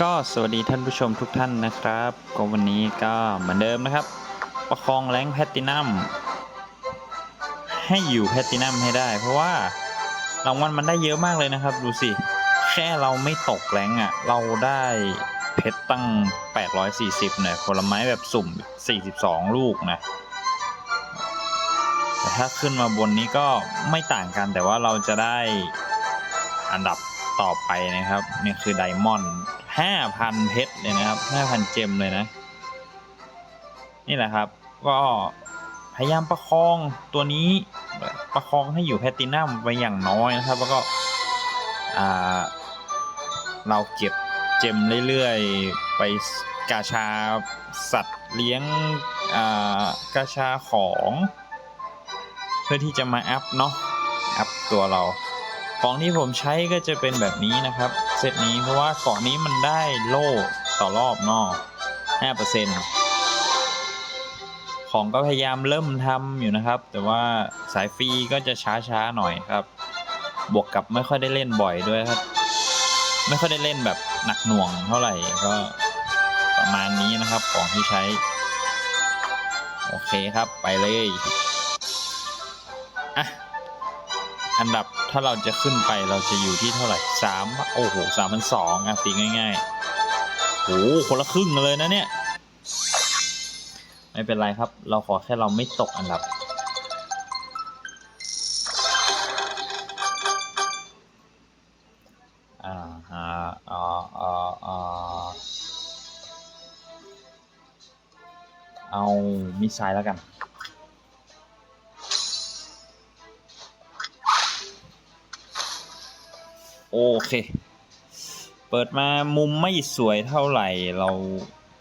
ก็สวัสดีท่านผู้ชมทุกท่านนะครับ ก็วันนี้ก็เหมือนเดิมนะครับ ประคองแรงแพตตินัมให้อยู่แพตตินัมให้ได้ เพราะว่ารางวัลมันได้เยอะมากเลยนะครับ ดูสิ แค่เราไม่ตกแรงค์อะ เราได้เพชรตั้ง 840เนี่ยผลไม้แบบสุ่ม 42 ลูกนะ แต่ถ้าขึ้นมาบนนี้ก็ไม่ต่างกันแต่ว่าเราจะได้อันดับต่อไปนะครับ นี่คือไดมอนด์ 5,000เพชรเลยนะครับ5,000เจมเลยนะ นี่แหละครับ ก็พยายามประคองตัวนี้ประคองให้อยู่แพตตินัมไปอย่างน้อยนะครับ แล้วก็เราเก็บเจมเรื่อยๆ ไปกาชาสัตว์เลี้ยงกาชาของ เพื่อที่จะมาอัพเนาะอัพตัวเรา ของที่ผมใช้ก็จะเป็นแบบนี้นะครับ เซตนี้เพราะว่าของนี้มันได้โล่ต่อรอบนอก5%ของก็พยายามเริ่มทำอยู่นะครับ แต่ว่าสายฟรีก็จะช้าๆหน่อยครับ บวกกับไม่ค่อยได้เล่นบ่อยด้วยครับ ไม่ค่อยได้เล่นแบบหนักหน่วงเท่าไหร่ก็ประมาณนี้นะครับของที่ใช้ โอเคครับไปเลย อันดับถ้าเราจะขึ้นไปเราจะอยู่ที่เท่าไหร่สามโอ้โหสามพันสองอะตีง่ายๆโอ้คนละครึ่งเลยนะเนี่ย ไม่เป็นไรครับ เราขอแค่เราไม่ตกอันดับ อ่าฮะอ่าอ่าอ่าเอามิสไซล์แล้วกัน โอเค เปิดมามุมไม่สวยเท่าไหร่เรา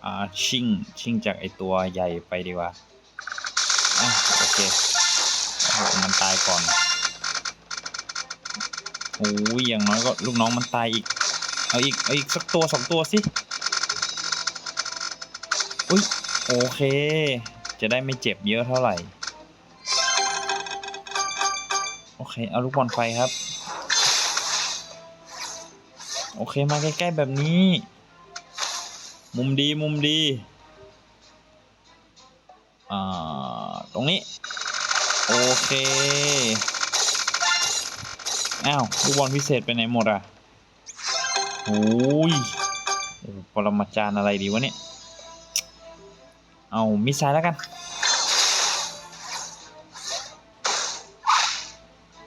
อ่าชิ่งชิ่งจากไอตัวใหญ่ไปดีกว่าอะโอเคโอ้โหมันตายก่อนโอ้ยอย่างน้อยก็ลูกน้องมันตายอีก เอาอีก เอาอีกสักตัวสองตัวสิอุ้ยโอเค จะได้ไม่เจ็บเยอะเท่าไหร่ โอเค เอาลูกบอลไฟครับ โอเคมาใกล้ๆแบบนี้ มุมดีมุมดีอ่าตรงนี้ โอเค อ้าวลูกบอลพิเศษไปไหนหมดอะโอ้ยปรมาจารย์อะไรดีวะเนี่ย เอามิสไซล์แล้วกัน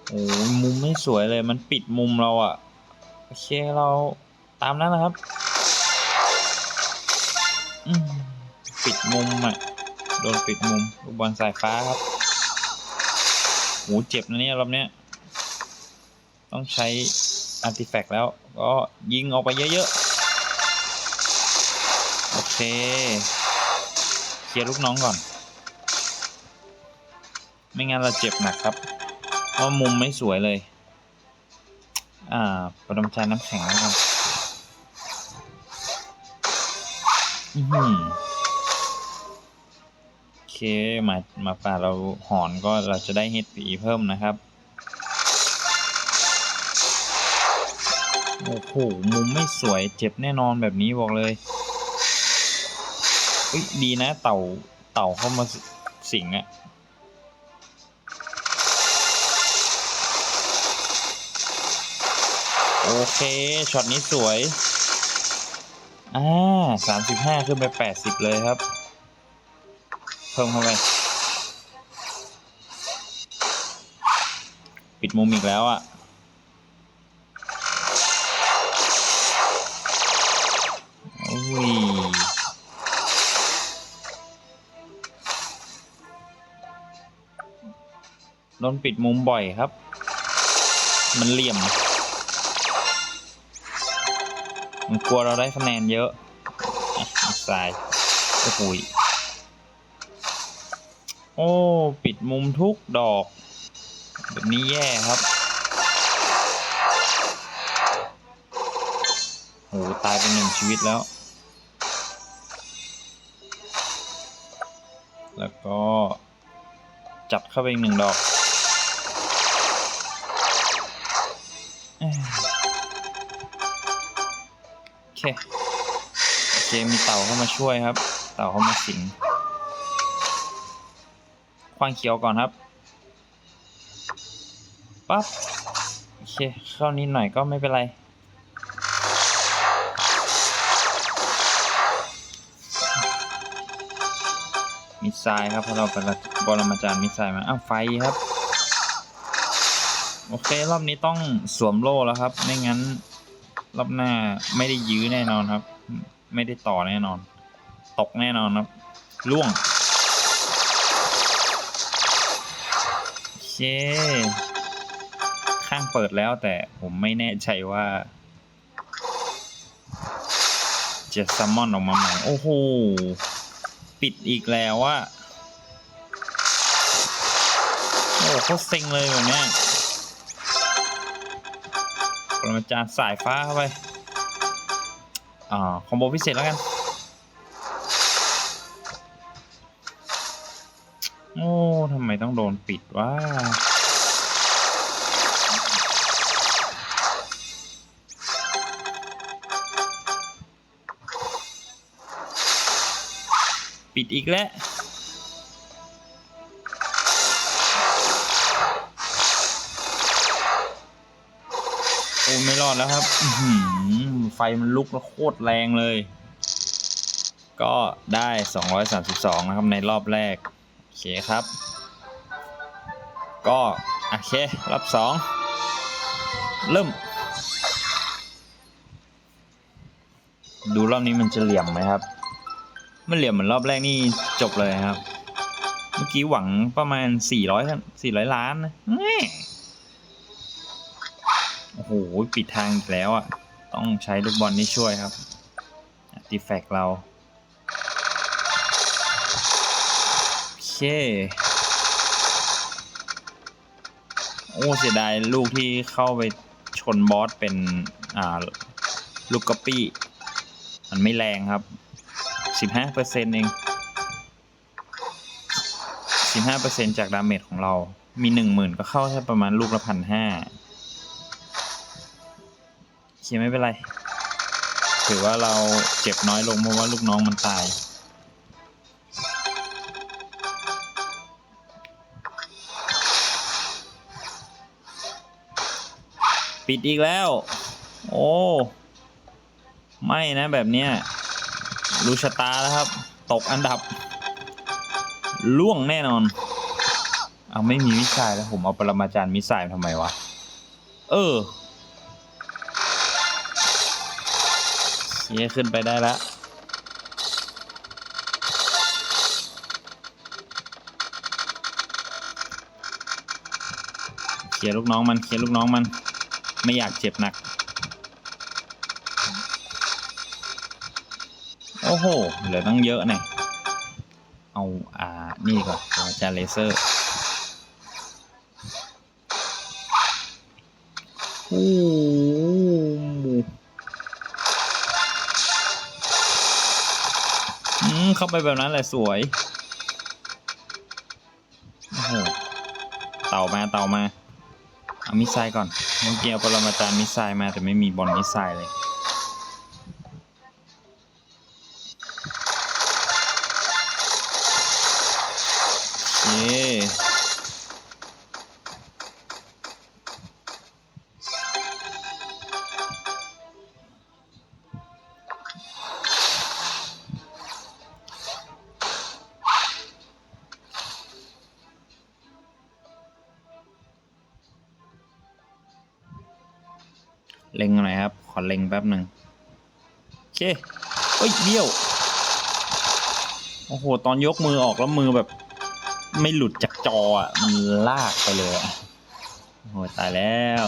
โอ้ยมุมไม่สวยเลยมันปิดมุมเราอะ่ะ เคเราตามนั้นนะครับปิดมุมอะ โดนปิดมุมลูกบอลสายฟ้าครับโหเจ็บนะเนี่ยรอบเนี้ย ต้องใช้อาร์ติแฟกต์แล้ว ก็ยิงออกไปเยอะๆ โอเค เคลียร์ลูกน้องก่อน ไม่งั้นเราเจ็บหนักครับ เพราะมุมไม่สวยเลย อ่าปรมาจาน้ำแข็งแล้วกันอือหือโอเคมามาป่าเราหอนก็เราจะได้ HP เพิ่มนะครับ โอ้โห มุมไม่สวยเจ็บแน่นอนแบบนี้บอกเลยเฮ้ยดีนะเต่าเต่าเข้ามาสิงอะ โอเค ช็อตนี้สวย อ่าสามสิบห้าขึ้นไปแปดสิบเลยครับ เพิ่มเข้าไป ปิดมุมอีกแล้วอะ่ะอุ้ยโดนปิดมุมบ่อยครับ มันเหลี่ยม มันกลัวเราได้คะแนนเยอะอะสายโอ้โหยโอ้ ปิดมุมทุกดอก แบบนี้แย่ครับโหตายไปหนึ่งชีวิตแล้ว แล้วก็จับเข้าไปอีกหนึ่งดอก โอเคโอเคมีเต่าเข้ามาช่วยครับ เต่าเข้ามาสิงคว้างเขียวก่อนครับปั๊บโอเคเข้านิดหน่อยก็ไม่เป็นไรมิสไซล์ครับพราะเราเป็นบรมาจารย์มิสไซล์มาอ้าวไฟครับ โอเค รอบนี้ต้องสวมโล่แล้วครับ ไม่งั้น รอบหน้าไม่ได้ยื้อแน่นอนครับ ไม่ได้ต่อแน่นอน ตกแน่นอนครับล่วงโอเคข้างเปิดแล้วแต่ผมไม่แน่ใจว่า จะซัมมอนออกมาใหม่ โอ้โห ปิดอีกแล้วว่าโอ้โคตรเซ็งเลยแบบเนี้ย มาจารย์สายฟ้าเข้าไป อ่า คอมโบพิเศษแล้วกัน โอ้ทำไมต้องโดนปิดวะปิดอีกแล้ว ดแล้วครับไฟมันลุกแล้วโคตรแรงเลย ก็ได้ 232 นะครับในรอบแรก โอเคครับ ก็โอเค รอบสองเริ่ม ดูรอบนี้มันจะเหลี่ยมไหมครับ มันเหลี่ยมเหมือนรอบแรกนี่จบเลยครับ เมื่อกี้หวังประมาณ 400 400 ล้านนะ หปิดทางอีกแล้วอะ ต้องใช้ลูกบอลนี่ช่วยครับติแฟกเราโอเค โอ้เสียดายลูกที่เข้าไปชนบอสเป็น อ่า ลูกกระปี้ มันไม่แรงครับสิบห้าเปอร์เซ็นเองสิบห้าเปอร์เซ็นจากดาเมจของเรา มีหนึ่งหมื่นก็เข้าแค่ประมาณลูกละพันห้า โอเคไม่เป็นไร ถือว่าเราเจ็บน้อยลงเพราะว่าลูกน้องมันตาย ปิดอีกแล้ว โอ้ ไม่นะแบบเนี้ยรู้ชะตาแล้วครับ ตกอันดับ ล่วงแน่นอน เอาไม่มีมิสไซล์แล้วผมเอาปรมาจารย์มิสไซล์ทำไมวะ เออ เฮียขึ้นไปได้แล้วเคลียลูกน้องมันเคลียลูกน้องมัน ไม่อยากเจ็บหนัก โอ้โห เหลือตั้งเยอะเนี่ยเอาอ่า นี่ก่อนอาจารย์เลเซอร์โอ้ ไปแบบนั้นแหละสวยโอ้โหเต่ามาเต่ามาเอามิสไซล์ก่อนเมื่อกี้เอาปรมาจารย์มิสไซล์มาแต่ไม่มีบอลมิสไซล์เลย เล็งหน่อยครับ ขอเล็งแป๊บหนึ่งโอเคเอ้ยเบี้ยวโอ้โห ตอนยกมือออกแล้วมือแบบ ไม่หลุดจากจออะ มันลากไปเลยอะโอ้โหตายแล้ว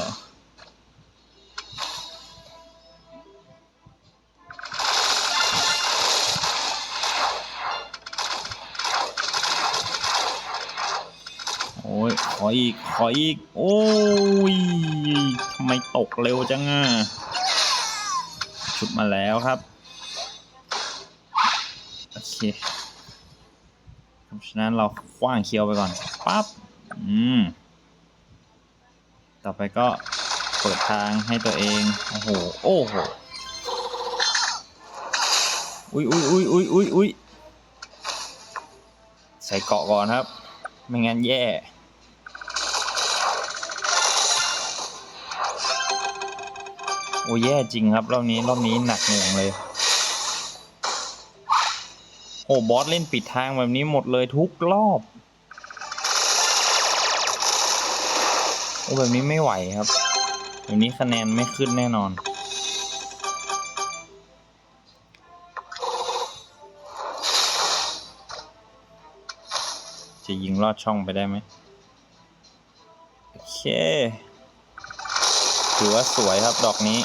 ขออีก ขออีก โอ้ยทำไมตกเร็วจังอะชุดมาแล้วครับ โอเคเพราะฉะนั้นเราคว้างเคียวไปก่อน ปั๊บ อืม ต่อไปก็เปิดทางให้ตัวเอง โอ้โห โอ้โห อุ้ยอุ้ยอุ้ยอุ้ยอุ้ยอุ้ยใส่เกาะก่อนครับ ไม่งั้นแย่ โอ้แย่จริงครับ รอบนี้รอบนี้หนักหน่วงเลย โอ้บอสเล่นปิดทางแบบนี้หมดเลยทุกรอบโอ้แบบนี้ไม่ไหวครับแบบนี้คะแนนไม่ขึ้นแน่นอน จะยิงลอดช่องไปได้ไหมโอเค ถือว่าสวยครับดอกนี้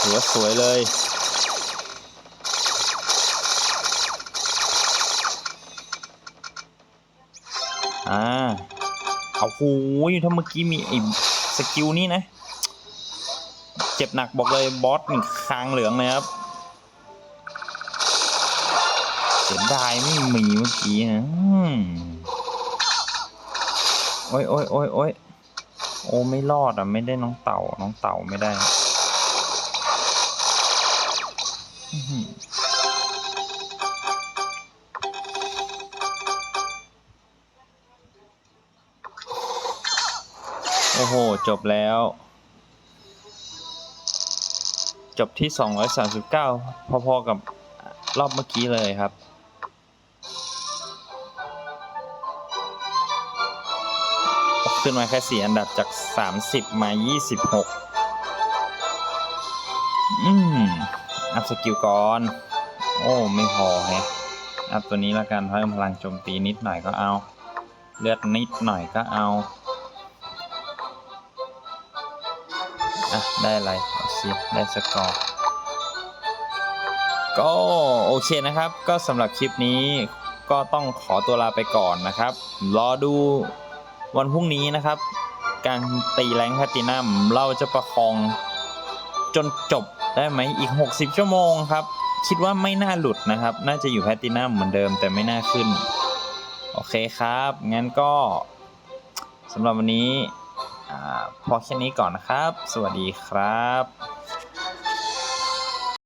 ถือว่าสวยเลย อ่าเอาโหถ้าเมื่อกี้มีไอ้สกิลนี้นะ เจ็บหนักบอกเลยบอสนี่คางเหลืองเลยครับเสียดายไม่มีเมื่อกี้นะอืมโอ้ยโอ้ยโอ้ยโอ้ย โอ้ไม่รอดอะไม่ได้น้องเต่า น้องเต่าไม่ได้โอ้โห จบแล้ว จบที่ 239 พอๆกับรอบเมื่อกี้เลยครับ ขึ้นมาแค่สี่อันดับจาก30มสิบมา26อืม อัพสกิลก่อน โอ้ ไม่พอแฮะ อัพตัวนี้ละกันเพิ่มพลังโจมตีนิดหน่อยก็เอา เลือดนิดหน่อยก็เอา อะ ได้อะไรเอาสิได้สกอร์ก็โอเคนะครับ ก็สำหรับคลิปนี้ก็ต้องขอตัวลาไปก่อนนะครับ รอดู วันพรุ่งนี้นะครับ การตีแรงแพตตินัมเราจะประคองจนจบได้ไหมอีก 60 ชั่วโมงครับ คิดว่าไม่น่าหลุดนะครับ น่าจะอยู่แพตตินัมเหมือนเดิมแต่ไม่น่าขึ้น โอเคครับ งั้นก็สำหรับวันนี้อพอแค่นี้ก่อนนะครับ สวัสดีครับ